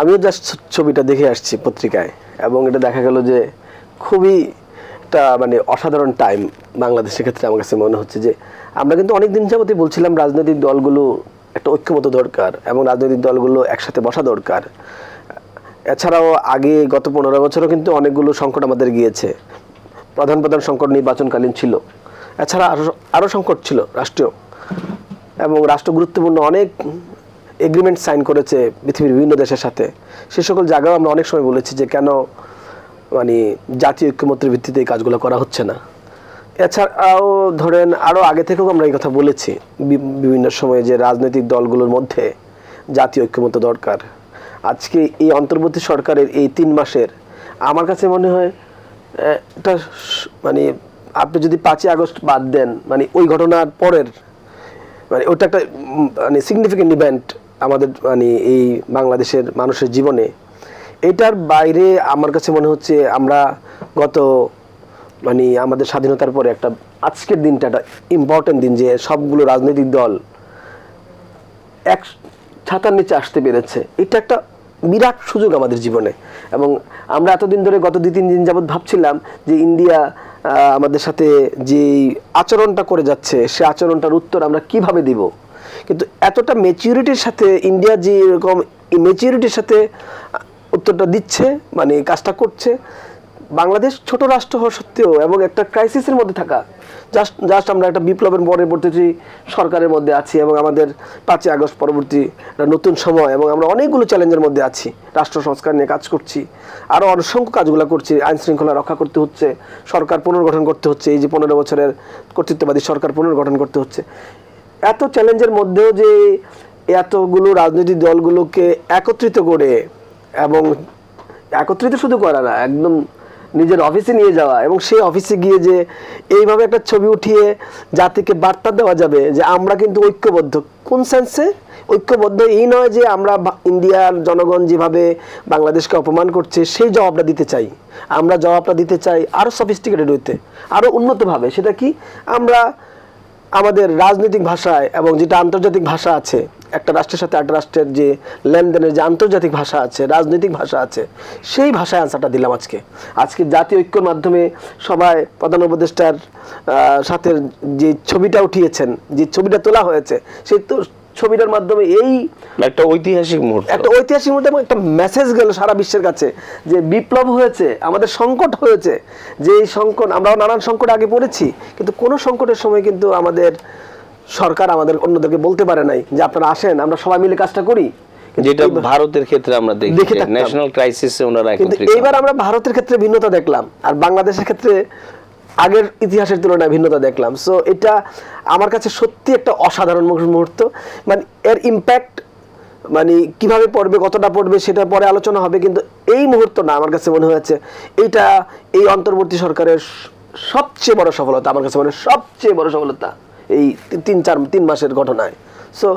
আমিও জাস্ট ছবিটা দেখে আসছি পত্রিকায় এবং এটা দেখা গেল যে খুবই একটা মানে অসাধারণ টাইম বাংলাদেশের ক্ষেত্রে আমার কাছে মনে হচ্ছে যে আমরা কিন্তু অনেক দিন যাবতই বলছিলাম রাজনৈতিক দলগুলো একটা ঐক্যমত দরকার এবং রাজনৈতিক দলগুলো একসাথে বসা দরকার। এছাড়াও আগে গত পনেরো বছরও কিন্তু অনেকগুলো সংকট আমাদের গিয়েছে। প্রধান প্রধান সংকট নির্বাচনকালীন ছিল। এছাড়া আরও আরও সংকট ছিল রাষ্ট্রীয়। এবং রাষ্ট্র গুরুত্বপূর্ণ অনেক এগ্রিমেন্ট সাইন করেছে পৃথিবীর বিভিন্ন দেশের সাথে। সে সকল জায়গাও আমরা অনেক সময় বলেছি যে কেন মানে জাতীয় ঐক্যমত্যের ভিত্তিতে এই কাজগুলো করা হচ্ছে না। এছাড়াও ধরেন আরও আগে থেকেও আমরা এই কথা বলেছি বিভিন্ন সময়ে যে রাজনৈতিক দলগুলোর মধ্যে জাতীয় ঐক্যমত্য দরকার। আজকে এই অন্তর্বর্তী সরকারের এই তিন মাসের, আমার কাছে মনে হয় এটা মানে আপনি যদি পাঁচই আগস্ট বাদ দেন মানে ওই ঘটনার পরের মানে ওটা একটা মানে সিগনিফিকেন্ট ইভেন্ট আমাদের মানে এই বাংলাদেশের মানুষের জীবনে। এটার বাইরে আমার কাছে মনে হচ্ছে আমরা গত মানে আমাদের স্বাধীনতার পরে একটা, আজকের দিনটা একটা ইম্পর্টেন্ট দিন যে সবগুলো রাজনৈতিক দল এক ছাতার নিচে আসতে পেরেছে। এটা একটা বিরাট সুযোগ আমাদের জীবনে। এবং আমরা এতদিন ধরে গত দুই, তিন দিন যাবৎ ভাবছিলাম যে ইন্ডিয়া আমাদের সাথে যে আচরণটা করে যাচ্ছে, সে আচরণটার উত্তর আমরা কীভাবে দিব? কিন্তু এতটা মেচিউরিটির সাথে ইন্ডিয়া যে এরকম মেচিউরিটির সাথে উত্তরটা দিচ্ছে মানে কাজটা করছে বাংলাদেশ ছোট রাষ্ট্র হওয়া সত্ত্বেও এবং একটা ক্রাইসিসের মধ্যে থাকা জাস্ট জাস্ট আমরা একটা বিপ্লবের পরবর্তী সরকারের মধ্যে আছি এবং আমাদের পাঁচই আগস্ট পরবর্তী নতুন সময় এবং আমরা অনেকগুলো চ্যালেঞ্জের মধ্যে আছি, রাষ্ট্র সংস্কার নিয়ে কাজ করছি আরও অসংখ্য কাজগুলো করছি, আইন শৃঙ্খলা রক্ষা করতে হচ্ছে, সরকার পুনর্গঠন করতে হচ্ছে, এই যে পনেরো বছরের কর্তৃত্ববাদী সরকার পুনর্গঠন করতে হচ্ছে। এত চ্যালেঞ্জের মধ্যেও যে এতগুলো রাজনৈতিক দলগুলোকে একত্রিত করে এবং একত্রিত শুধু করা না, একদম নিজের অফিসে নিয়ে যাওয়া এবং সেই অফিসে গিয়ে যে এইভাবে একটা ছবি উঠিয়ে জাতিকে বার্তা দেওয়া যাবে যে আমরা কিন্তু ঐক্যবদ্ধ। কোন সেন্সে ঐক্যবদ্ধ এই নয় যে আমরা ইন্ডিয়ার জনগণ যেভাবে বাংলাদেশকে অপমান করছে, সেই জবাবটা দিতে চাই। আমরা জবাবটা দিতে চাই আরও সফিস্টিকেটেড হইতে আরও উন্নতভাবে। সেটা কি? আমরা আমাদের রাজনৈতিক ভাষায় এবং যেটা আন্তর্জাতিক ভাষা আছে, একটা রাষ্ট্রের সাথে একটা রাষ্ট্রের যে লেনদেনের যে আন্তর্জাতিক ভাষা আছে, রাজনৈতিক ভাষা আছে, সেই ভাষায় আনসারটা দিলাম আজকে। আজকে জাতীয় ঐক্যর মাধ্যমে সবাই প্রধান উপদেষ্টার সাথে যে ছবিটা উঠিয়েছেন, যে ছবিটা তোলা হয়েছে, সেই তো ছবিটার মাধ্যমে এই একটা ঐতিহাসিক মুহূর্ত। একটা ঐতিহাসিক মুহূর্তে এবং একটা মেসেজ গেল সারা বিশ্বের কাছে যে বিপ্লব হয়েছে আমাদের সংকট হয়েছে। যে এই সংকট আমরাও নানান সংকট আগে পড়েছি কিন্তু কোনো সংকটের সময় কিন্তু আমাদের সরকার আমাদের অন্যদেরকে বলতে পারে নাই যে আপনারা আসেন আমরা সবাই মিলে কাজটা করি। যেটা ভারতের ক্ষেত্রে আমরা দেখি ন্যাশনাল ক্রাইসিসে ওনারা কিন্তু এইবার আমরা ভারতের ক্ষেত্রে ভিন্নতা দেখলাম আর বাংলাদেশের ক্ষেত্রে আগের ইতিহাসের তুলনায় ভিন্নতা দেখলাম। সো এটা আমার কাছে সত্যি একটা অসাধারণ মুহূর্ত- মানে এর ইম্প্যাক্ট মানে কীভাবে পড়বে, কতটা পড়বে, সেটা পরে আলোচনা হবে, কিন্তু এই মুহূর্ত না আমার কাছে মনে হয়েছে এইটা এই অন্তর্বর্তী সরকারের সবচেয়ে বড় সফলতা, আমার কাছে মনে সবচেয়ে বড় সফলতা এই তিন চার তিন মাসের ঘটনায়। সো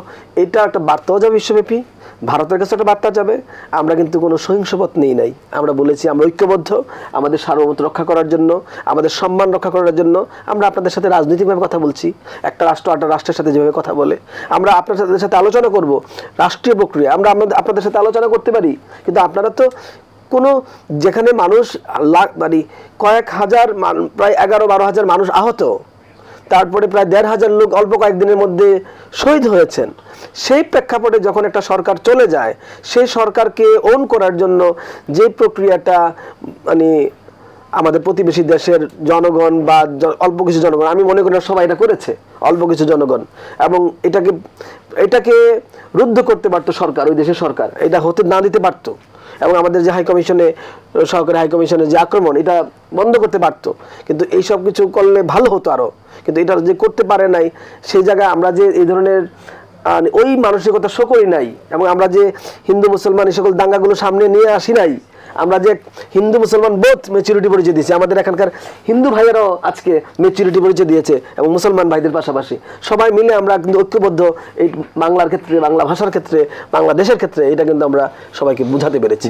এটা একটা বার্তাও যাবে বিশ্বব্যাপী। ভারতের কাছে একটা বার্তা যাবে। আমরা কিন্তু কোনো সহিংসপথ নেই নাই। আমরা বলেছি আমরা ঐক্যবদ্ধ, আমাদের সার্বভৌমত্ব রক্ষা করার জন্য, আমাদের সম্মান রক্ষা করার জন্য আমরা আপনাদের সাথে রাজনৈতিকভাবে কথা বলছি। একটা রাষ্ট্র একটা রাষ্ট্রের সাথে যেভাবে কথা বলে। আমরা আপনাদের সাথে আলোচনা করব। রাষ্ট্রীয় প্রক্রিয়া। আমরা আপনাদের সাথে আলোচনা করতে পারি। কিন্তু আপনারা তো কোনো যেখানে মানুষ লাখ মানে কয়েক হাজার প্রায় এগারো বারো হাজার মানুষ আহত। তারপরে প্রায় দেড় হাজার লোক অল্প কয়েকদিনের মধ্যে শহীদ হয়েছেন। সেই প্রেক্ষাপটে যখন একটা সরকার চলে যায়, সেই সরকারকে ওন করার জন্য যে প্রক্রিয়াটা মানে আমাদের প্রতিবেশী দেশের জনগণ বা অল্প কিছু জনগণ, আমি মনে করি না সবাই এটা করেছে, অল্প কিছু জনগণ, এবং এটাকে এটাকে রুদ্ধ করতে পারতো সরকার, ওই দেশের সরকার, এটা হতে না দিতে পারতো। এবং আমাদের যে হাইকমিশনে সহকারী হাই কমিশনের যে আক্রমণ, এটা বন্ধ করতে পারতো। কিন্তু এই সব কিছু করলে ভালো হতো আরও কিন্তু এটা যে করতে পারে নাই, সেই জায়গায় আমরা যে এই ধরনের ওই মানসিকতা শো করি নাই। এবং আমরা যে হিন্দু, মুসলমান, এই সকল দাঙ্গাগুলো সামনে নিয়ে আসি নাই আমরা যে হিন্দু মুসলমান বোধ মেচুরিটি পরিচয় দিয়েছি, আমাদের এখানকার হিন্দু ভাইয়েরাও আজকে মেচুরিটি পরিচয় দিয়েছে এবং মুসলমান ভাইদের পাশাপাশি। সবাই মিলে আমরা কিন্তু ঐক্যবদ্ধ এই বাংলার ক্ষেত্রে, বাংলা ভাষার ক্ষেত্রে, বাংলাদেশের ক্ষেত্রে, এটা কিন্তু আমরা সবাইকে বুঝাতে পেরেছি।